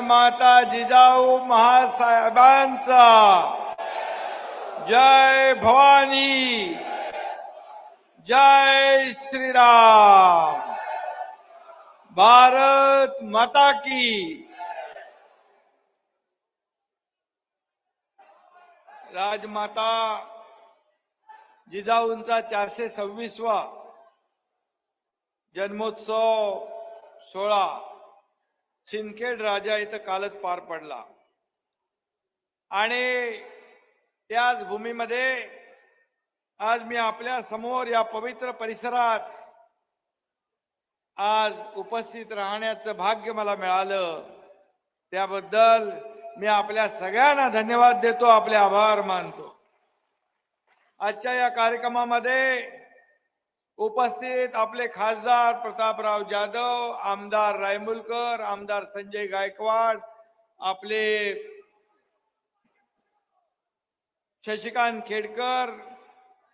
माता जिजाऊ महासाहेबांचा. जय भवानी. जय श्रीराम. भारत माता की. राजमाता जिजाऊंचा चारशे सव्वीसवा जन्मोत्सव सोळा सिंदखेड राजा इथं कालच पार पडला. आणि त्याच भूमीमध्ये आज मी आपल्यासमोर या पवित्र परिसरात आज उपस्थित राहण्याचं भाग्य मला मिळालं. त्याबद्दल मी आपल्या सगळ्यांना धन्यवाद देतो आपले आभार मानतो. आजच्या या कार्यक्रमामध्ये उपस्थित आपले खासदार प्रतापराव जाधव आमदार रायमुलकर आमदार संजय गायकवाड आपले शशिकांत खेडकर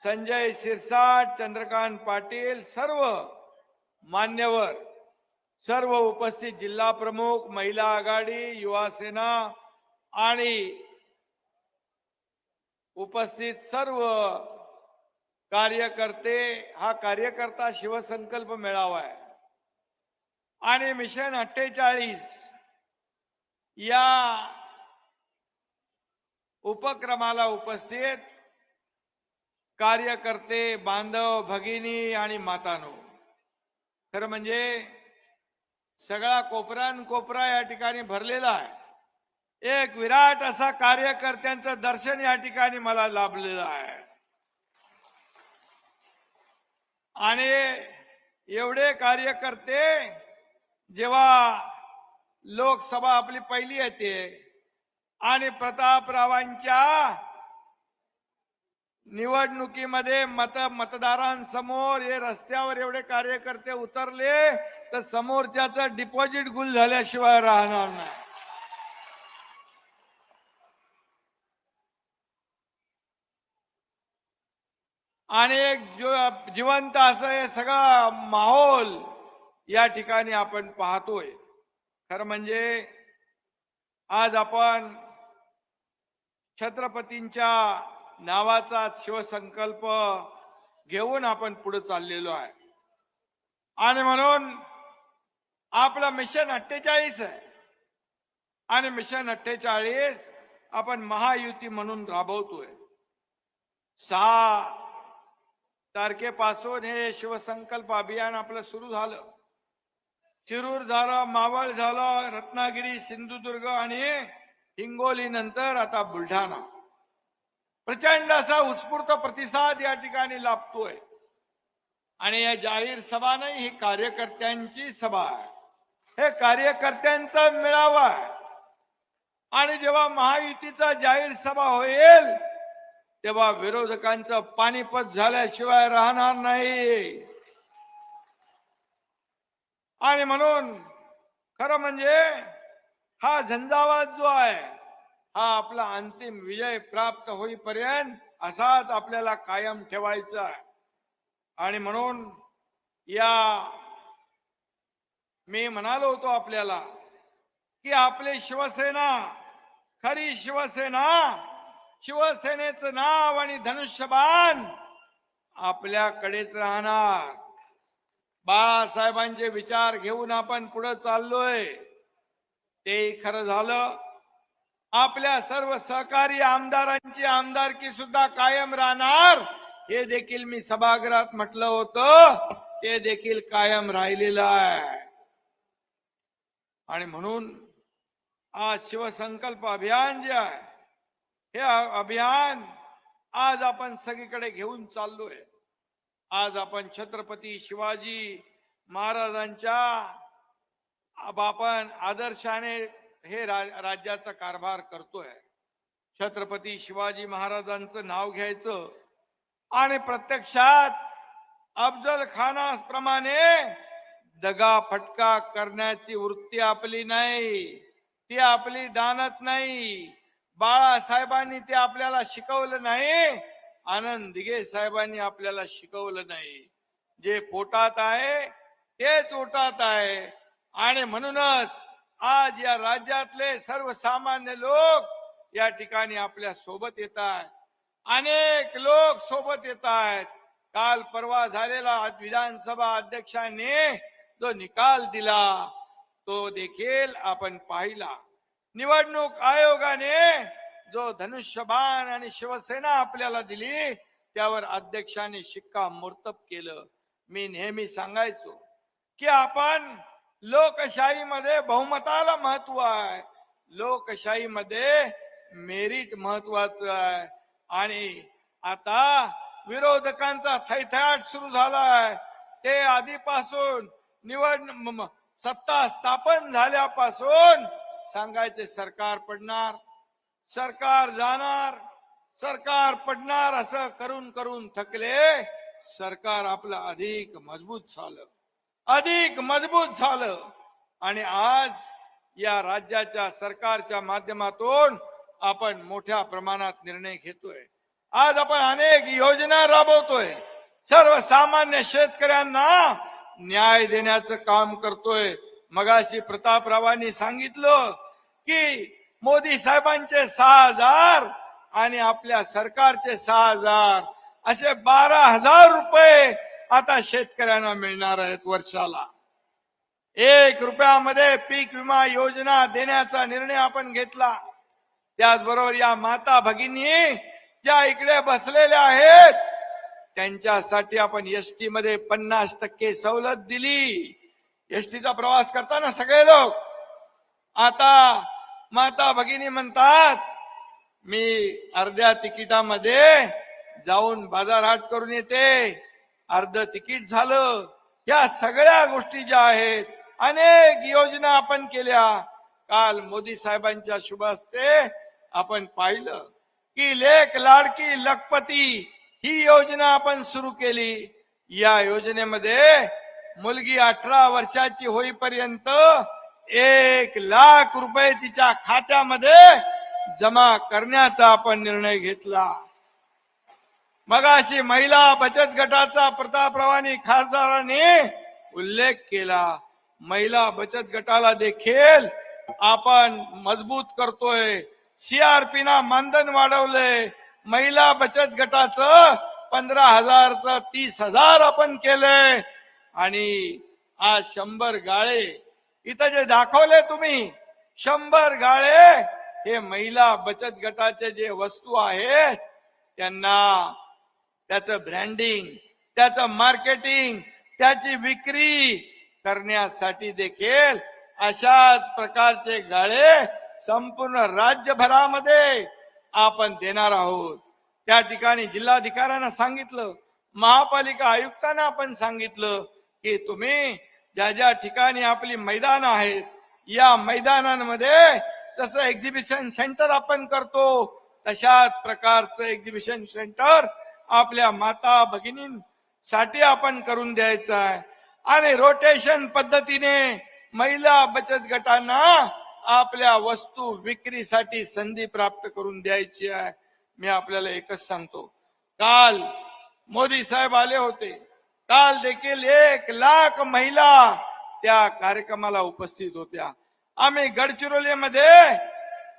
संजय शिरसाट चंद्रकांत पाटील सर्व मान्यवर सर्व उपस्थित जिल्हा प्रमुख महिला आघाडी युवा सेना आणि उपस्थित सर्व कार्यकर्ते हा कार्यकर्ता शिवसंकल्प मेळावा आहे आणि मिशन अठ्ठेचाळीस या उपक्रमाला उपस्थित कार्यकर्ते बांधव भगिनी आणि मातानो. खरं म्हणजे सगळा कोपरान कोपरा या ठिकाणी भरलेला आहे. एक विराट असा कार्यकर्त्यांचं दर्शन या ठिकाणी मला लाभलेलं आहे. आणि एवढे कार्यकर्ते जेव्हा लोकसभा आपली पहिली येते आणि प्रतापरावांच्या निवडणुकीमध्ये मत मतदारांसमोर हे रस्त्यावर एवढे कार्यकर्ते उतरले तर समोरच्याचं डिपॉझिट गुल झाल्याशिवाय राहणार नाही. आणि एक जिवंत असं हे सगळा माहोल या ठिकाणी आपण पाहतोय. खरं म्हणजे आज आपण छत्रपतींच्या नावाचा शिवसंकल्प घेऊन आपण पुढे चाललेलो आहे. आणि म्हणून आपलं मिशन अठ्ठेचाळीस आहे. आणि मिशन अठ्ठेचाळीस आपण महायुती म्हणून राबवतोय. सहा तारखेपासून हे शिवसंकल्प अभियान आपलं सुरू झालं. शिरूर झालं मावळ झालं रत्नागिरी सिंधुदुर्ग आणि हिंगोली नंतर आता बुलढाणा. प्रचंड असा उत्स्फूर्त प्रतिसाद या ठिकाणी लाभतोय. आणि या जाहीर सभा नाही ही कार्यकर्त्यांची सभा आहे. हे कार्यकर्त्यांचा मेळावा आहे. आणि जेव्हा महायुतीचा जाहीर सभा होईल तेव्हा विरोधकांचं पाणीपत झाल्याशिवाय राहणार नाही. आणि म्हणून खरं म्हणजे हा झंझावात जो आहे हा आपला अंतिम विजय प्राप्त होईपर्यंत असाच आपल्याला कायम ठेवायचा आहे. आणि म्हणून या मी म्हणालो होतो आपल्याला की आपली शिवसेना खरी शिवसेना शिवसेनेचं नाव आणि धनुष्यबाण आपल्याकडेच राहणार. बाळासाहेबांचे विचार घेऊन आपण पुढे चाललोय. ते खरं झालं. आपल्या सर्व सहकारी आमदारांची आमदारकी सुद्धा कायम राहणार. हे देखील मी सभागृहात म्हटलं होतं. ते देखील कायम राहिलेलं आहे. आणि म्हणून आज शिवसंकल्प अभियान जे आहे हे अभियान आज आपण सगळीकडे घेऊन चाललोय. आज आपण छत्रपती शिवाजी महाराजांच्या अब आपण आदर्शाने हे रा- राज्याचा कारभार करतोय. छत्रपती शिवाजी महाराजांचं नाव घ्यायचं आणि प्रत्यक्षात अफजल खानाप्रमाणे दगा फटका करण्याची वृत्ती आपली नाही. ती आपली दानत नाही. बाळासाहेबांनी ते आपल्याला शिकवलं नाही आनंद दिघे साहेबांनी आपल्याला शिकवलं नाही. जे पोटात आहे तेच ओटात आहे. आणि म्हणूनच आज या राज्यातले सर्वसामान्य लोक या ठिकाणी आपल्यासोबत येत आहेत. अनेक लोक सोबत येत आहेत. काल परवा झालेला विधानसभा अध्यक्षांनी जो निकाल दिला तो देखील आपण पाहिला. निवडणूक आयोगाने जो धनुष्यबाण आणि शिवसेना आपल्याला दिली त्यावर अध्यक्षाने शिक्का मोर्तब केलं. मी नेहमी सांगायचो की आपण लोकशाहीमध्ये बहुमताला महत्त्व आहे. लोकशाहीमध्ये मेरिट महत्वाचं आहे. आणि आता विरोधकांचा थैथयाट सुरू झालाय. ते आधीपासून निवड सत्ता स्थापन झाल्यापासून सांगायचे सरकार पडणार सरकार जाणार सरकार पडणार असं करून करून थकले सरकार आपलं अधिक मजबूत झालं. अधिक मजबूत झालं. आणि आज या राज्याच्या सरकारच्या माध्यमातून आपण मोठ्या प्रमाणात निर्णय घेतोय. आज आपण अनेक योजना राबवतोय. सर्वसामान्य शेतकऱ्यांना न्याय देण्याचं काम करतोय. मगाशी प्रतापरावांनी सांगितलं की मोदी साहेबांचे सहा हजार आणि आपल्या सरकारचे सहा हजार असे बारा हजार रुपये आता शेतकऱ्यांना मिळणार आहेत वर्षाला. एक रुपयामध्ये पीक विमा योजना देण्याचा निर्णय आपण घेतला. त्याचबरोबर या माता भगिनी ज्या इकडे बसलेल्या आहेत त्यांच्यासाठी आपण एस टी मध्ये पन्नास टक्के सवलत दिली. एसटीचा प्रवास करताना सगळे लोक आता माता भगिनी म्हणतात मी अर्ध्या तिकिटामध्ये जाऊन बाजारहाट करून येते. अर्ध तिकीट झालं. या सगळ्या गोष्टी ज्या आहेत अनेक योजना आपण केल्या. काल मोदी साहेबांच्या शुभ हस्ते आपण पाहिलं की लेख लाडकी लखपती ही योजना आपण सुरू केली. या योजनेमध्ये मुलगी अठरा वर्षाची होईपर्यंत एक लाख रुपये तिच्या खात्यामध्ये जमा करण्याचा आपण निर्णय घेतला. मगाशी महिला बचत गटाचा प्रतापरावानी खासदारांनी उल्लेख केला. महिला बचत गटाला देखील आपण मजबूत करतोय. सीआरपी ना मानधन वाढवलंय. महिला बचत गटाचं पंधरा हजारचं तीस हजार आपण केलंय. आणि आज शंभर गाळे इथं जे दाखवले तुम्ही शंभर गाळे हे महिला बचत गटाचे जे वस्तू आहेत त्यांना त्याचं ब्रँडिंग त्याचं मार्केटिंग त्याची विक्री करण्यासाठी देखील अशाच प्रकारचे गाळे संपूर्ण राज्यभरामध्ये आपण देणार आहोत. त्या ठिकाणी जिल्हाधिकाऱ्यांना सांगितलं महापालिका आयुक्तांना आपण सांगितलं की तुम्ही ज्या ज्या ठिकाणी आपली मैदान आहेत या मैदानांमध्ये जसं एक्झिबिशन सेंटर आपण करतो. तशाच प्रकारचं एक्झिबिशन सेंटर आपल्या माता भगिनींसाठी आपण करून द्यायचं आहे. आणि रोटेशन पद्धतीने महिला बचत गटांना आपल्या वस्तू विक्रीसाठी संधी प्राप्त करून द्यायची आहे. मी आपल्याला एकच सांगतो. काल मोदी साहेब आले होते. काल देखील एक लाख महिला त्या कार्यक्रमाला उपस्थित होत्या. आम्ही गडचिरोलीमध्ये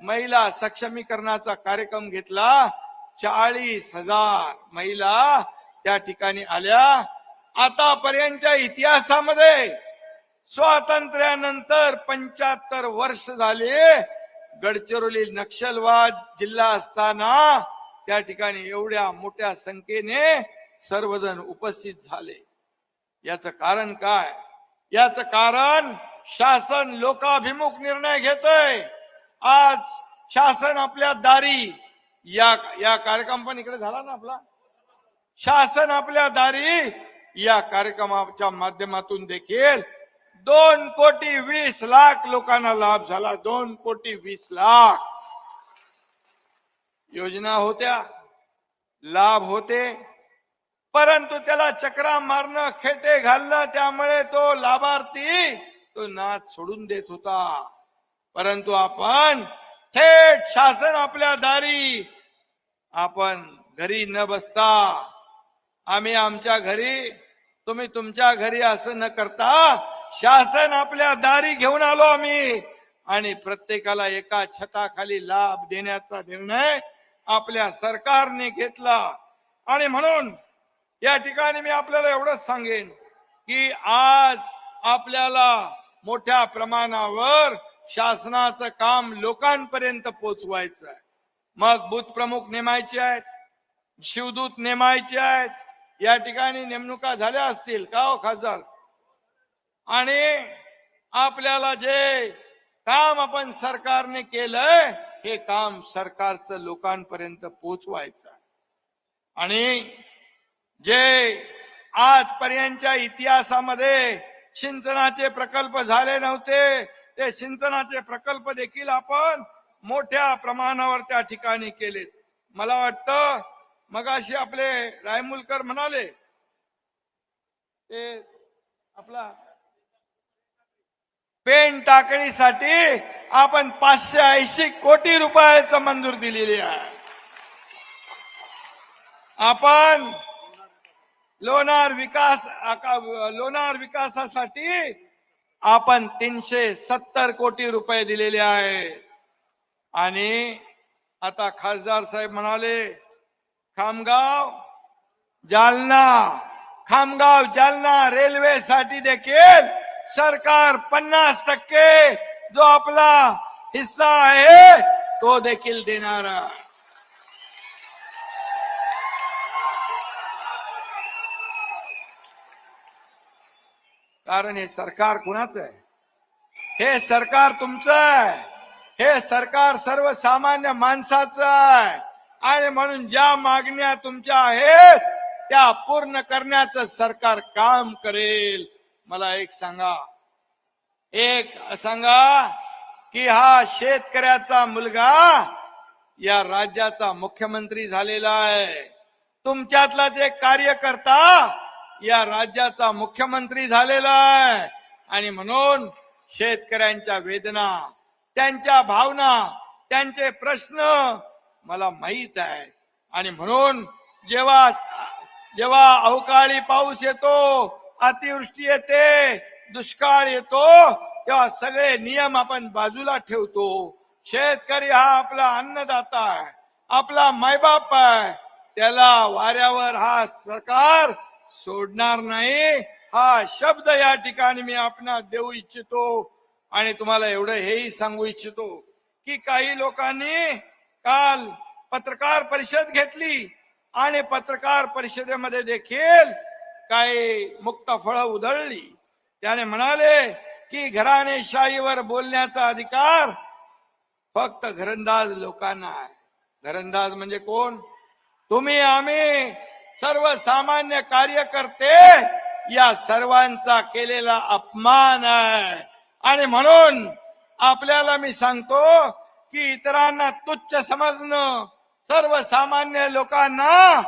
महिला सक्षमीकरणाचा कार्यक्रम घेतला. चाळीस हजार महिला त्या ठिकाणी आल्या. आतापर्यंतच्या इतिहासामध्ये स्वातंत्र्यानंतर पंच्याहत्तर वर्ष झाले. गडचिरोली नक्षलवाद जिल्हा असताना त्या ठिकाणी एवढ्या मोठ्या संख्येने सर्वजण उपस्थित झाले. याच कारण काय? याच कारण शासन लोकाभिमुख निर्णय घेतोय. आज शासन आपल्या दारी या या कार्यक्रम पण इकडे झाला ना आपला? शासन आपल्या दारी या कार्यक्रमाच्या माध्यमातून देखील दोन कोटी वीस लाख लोकांना लाभ झाला. दोन कोटी वीस लाख. योजना होत्या लाभ होते परंतु त्याला चक्रा मारणं खेटे घालणं त्यामुळे तो लाभार्थी तो नाच सोडून देत होता. परंतु आपण थेट शासन आपल्या दारी आपण घरी न बसता आम्ही आमच्या घरी तुम्ही तुमच्या घरी असं न करता शासन आपल्या दारी घेऊन आलो आम्ही. आणि प्रत्येकाला एका छताखाली लाभ देण्याचा निर्णय आपल्या सरकारने घेतला. आणि म्हणून या ठिकाणी मी आपल्याला एवढंच सांगेन की आज आपल्याला मोठ्या प्रमाणावर शासनाचं काम लोकांपर्यंत पोचवायचं आहे. मग बूथ प्रमुख नेमायचे आहेत शिवदूत नेमायचे आहेत या ठिकाणी नेमणुका झाल्या असतील का हो खासदार? आणि आपल्याला जे काम आपण सरकारने केलंय हे काम सरकारचं लोकांपर्यंत पोचवायचं आहे. आणि जे आजपर्यंतच्या इतिहासामध्ये सिंचनाचे प्रकल्प झाले नव्हते ते सिंचनाचे प्रकल्प देखील आपण मोठ्या प्रमाणावर त्या ठिकाणी केलेत. मला वाटतं मगाशी आपले रायमुलकर म्हणाले ते आपला पेन टाकणीसाठी आपण पाचशे ऐंशी कोटी रुपयाचं मंजूर दिलेली आहे. आपण लोणार विकास लोणार विकासासाठी आपण तीनशे सत्तर कोटी रुपये दिलेले आहेत. आणि आता खासदार साहेब म्हणाले खामगाव जालना खामगाव जालना रेल्वेसाठी देखील सरकार पन्नास टक्के जो आपला हिस्सा आहे तो देखील देणार. कारण हे सरकार कुणाचं आहे? हे सरकार तुमचं आहे. हे सरकार सर्वसामान्य माणसाचं आहे. आणि म्हणून ज्या मागण्या तुमच्या आहेत त्या पूर्ण करण्याचं सरकार काम करेल. मला एक सांगा. एक सांगा की हा शेतकऱ्याचा मुलगा या राज्याचा मुख्यमंत्री झालेला आहे. तुमच्यातलाच एक कार्यकर्ता या राज्याचा मुख्यमंत्री झालेला आहे. आणि म्हणून शेतकऱ्यांच्या वेदना त्यांच्या भावना त्यांचे प्रश्न मला माहीत आहे. आणि म्हणून जेव्हा जेव्हा अवकाळी पाऊस येतो अतिवृष्टी येते दुष्काळ येतो तेव्हा सगळे नियम आपण बाजूला ठेवतो. शेतकरी हा आपला अन्नदाता आहे आपला मायबाप आहे. त्याला वाऱ्यावर हा सरकार सोडणार नाही. हा शब्द या ठिकाणी मी आपणा देऊ इच्छितो. आणि तुम्हाला एवढं हेही सांगू इच्छितो की काही लोकांनी काल पत्रकार परिषद घेतली आणि पत्रकार परिषदेमध्ये देखील काही मुक्त फळं उधळली. त्याने म्हणाले की घराणेशाहीवर बोलण्याचा अधिकार फक्त घरंदाज लोकांना आहे. घरंदाज म्हणजे कोण? तुम्ही आम्ही सर्वसामान्य कार्यकर्ते या सर्वांचा केलेला अपमान आहे. आणि म्हणून आपल्याला मी सांगतो की इतरांना तुच्छ समजणं सर्वसामान्य लोकांना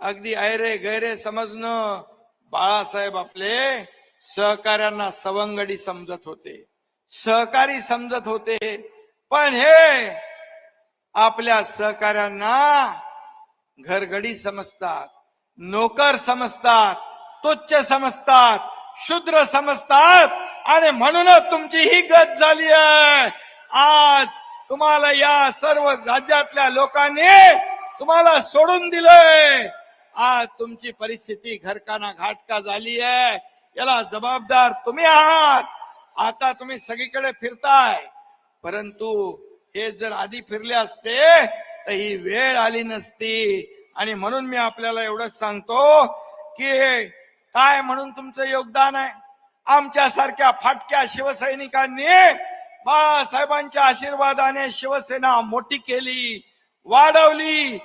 अगदी ऐरे गैरे समजणं बाळासाहेब आपले सहकार्यांना सवंगडी समजत होते. सहकारी समजत होते. पण हे आपल्या सहकार्यांना घरगडी समजतात नोकर समजतात तुच्छ समजतात शूद्र समजतात. आणि म्हणूनच तुमची ही गत झाली आहे. आज तुम्हाला या सर्व राज्यातल्या लोकांनी तुम्हाला सोडून दिलंय. आज तुमची परिस्थिती घरकाना घाटका झाली आहे. याला जबाबदार तुम्ही आहात. आता तुम्ही सगळीकडे फिरताय. परंतु हे जर आधी फिरले असते तर ही वेळ आली नसती. आणि म्हणून मी आपल्याला एवढंच सांगतो की काय म्हणून तुमचं योगदान आहे? आमच्या सारख्या फाटक्या शिवसैनिकांनी बाळासाहेबांच्या आशीर्वादाने शिवसेना मोठी केली वाढवली.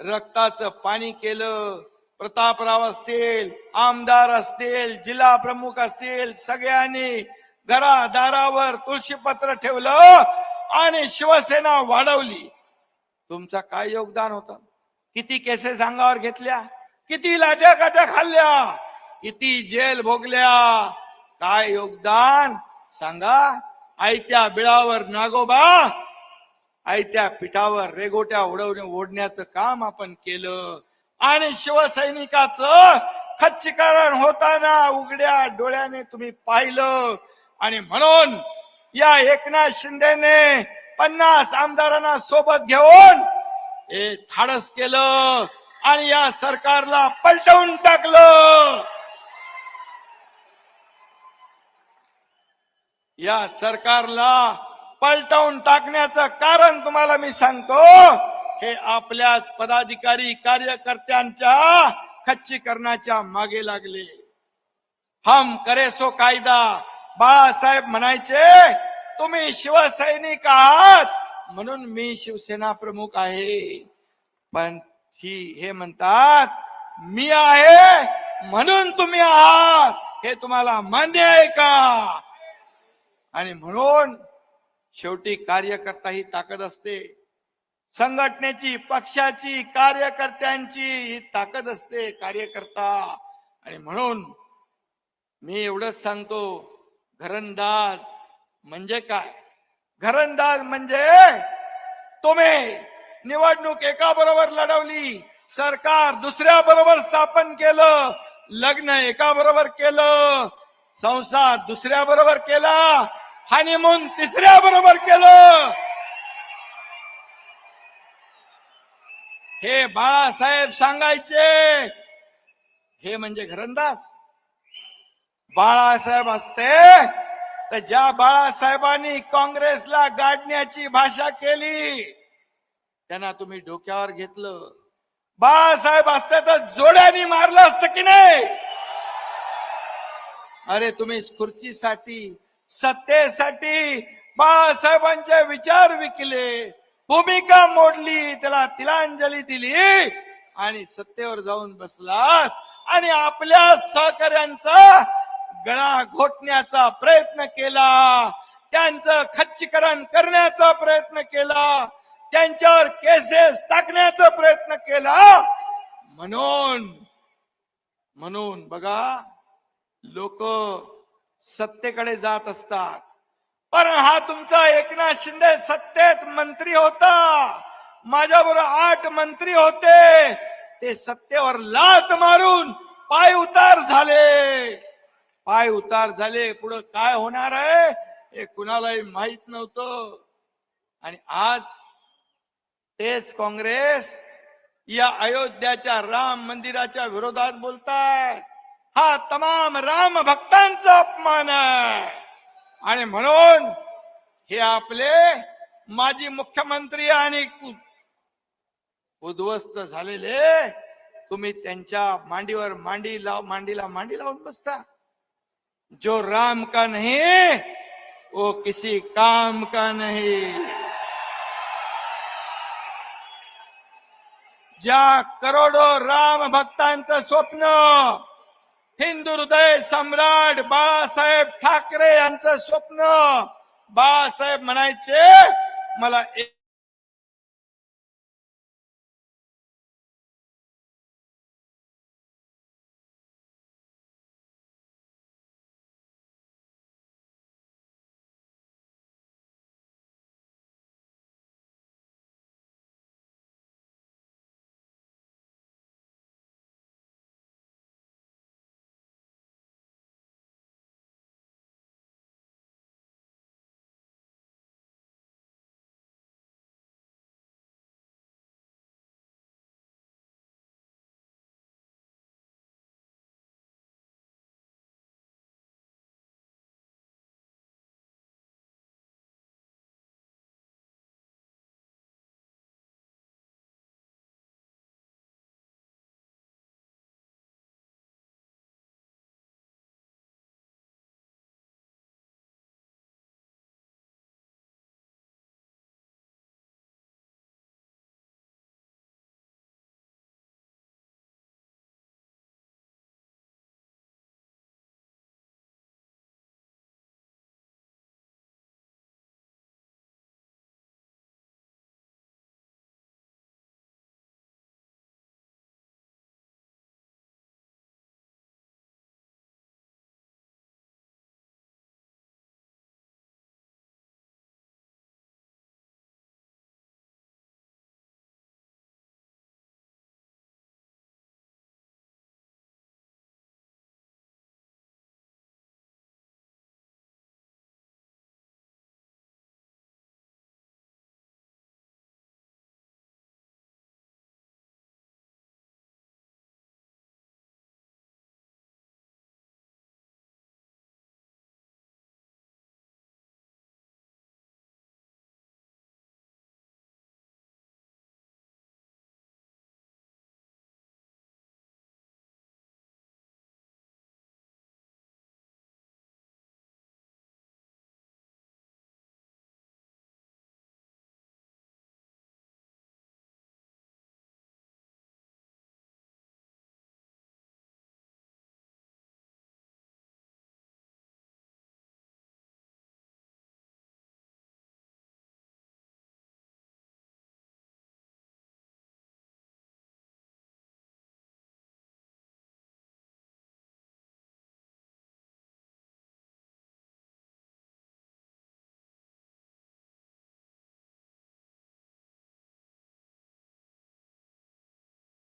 रक्ताचं पाणी केलं प्रतापराव असतील आमदार असतील जिल्हा प्रमुख असतील सगळ्यांनी घरादारावर तुळशीपत्र ठेवलं. आणि शिवसेना वाढवली. तुमचा काय योगदान होत? किती केसेस अंगावर घेतल्या? किती लाट्या काट्या खाल्ल्या? किती जेल भोगल्या? काय योगदान? सांगा. आयत्या बिळावर नागोबा आयत्या पिठावर रेगोट्या उडवणे ओढण्याचं काम आपण केलं. आणि शिवसैनिकाचं खच्चीकरण होताना उघड्या डोळ्याने तुम्ही पाहिलं. आणि म्हणून या एकनाथ शिंदेने पन्नास आमदारांना सोबत घेऊन हे धाडस केलं आणि या सरकारला पलटवून टाकलं. या सरकारला पलटवून टाकण्याचं कारण तुम्हाला मी सांगतो हे आपल्याच पदाधिकारी कार्यकर्त्यांच्या खच्चीकरणाच्या मागे लागले. हम करे सो कायदा बाळासाहेब म्हणायचे तुम्ही शिवसैनिक आहात. म्हणून मी शिवसेना प्रमुख आहे. पण ही हे म्हणतात मी आहे म्हणून तुम्ही आहात. हे तुम्हाला मान्य आहे का? आणि म्हणून शेवटी कार्यकर्ता ही ताकद असते. संघटनेची पक्षाची कार्यकर्त्यांची ही ताकद असते कार्यकर्ता. आणि म्हणून मी एवढंच सांगतो घरंदाज म्हणजे काय? घरंदाज म्हणजे तुम्ही निवडणूक एका बरोबर लढवली सरकार दुसऱ्या बरोबर स्थापन केलं लग्न एका बरोबर केलं संसार दुसऱ्या बरोबर केला हनीमून तिसऱ्या बरोबर केलं. हे बाळासाहेब सांगायचे हे म्हणजे घरंदाज. बाळासाहेब असते तर ज्या बाळासाहेबांनी काँग्रेसला गाडण्याची भाषा केली त्यांना तुम्ही डोक्यावर घेतलं. बाळासाहेब असते तर जोड्यानी मारलं असतं की नाही? अरे तुम्ही खुर्चीसाठी सत्तेसाठी बाळासाहेबांचे विचार विकले भूमिका मोडली त्याला तिलांजली दिली आणि सत्तेवर जाऊन बसलात आणि आपल्या सहकार्यांचा गळा घोटण्याचा प्रयत्न केला. त्यांचं खच्चीकरण करण्याचा प्रयत्न केला. त्यांच्यावर केसेस टाकण्याचा प्रयत्न केला. म्हणून म्हणून बघा लोक सत्तेकडे जात असतात. पण हा तुमचा एकनाथ शिंदे सत्तेत मंत्री होता. माझ्या बरोबर आठ मंत्री होते. ते सत्तेवर लात मारून पाय उतार झाले. पाय उतार झाले पुढं काय होणार आहे हे कुणालाही माहीत नव्हतं. आणि आज तेच काँग्रेस या अयोध्याच्या राम मंदिराच्या विरोधात बोलतात हा तमाम राम भक्तांचा अपमान आहे. आणि म्हणून हे आपले माजी मुख्यमंत्री आणि उद्ध्वस्त झालेले तुम्ही त्यांच्या मांडीवर मांडी लाव मांडीला मांडी लावून बसता. जो राम का नहीं, वो किसी काम का नहीं। ज्या करोडो राम भक्तांचं स्वप्न, हिंदू हृदय सम्राट बाळासाहेब ठाकरे स्वप्न, बाळासाहेब म्हणायचे, मला एक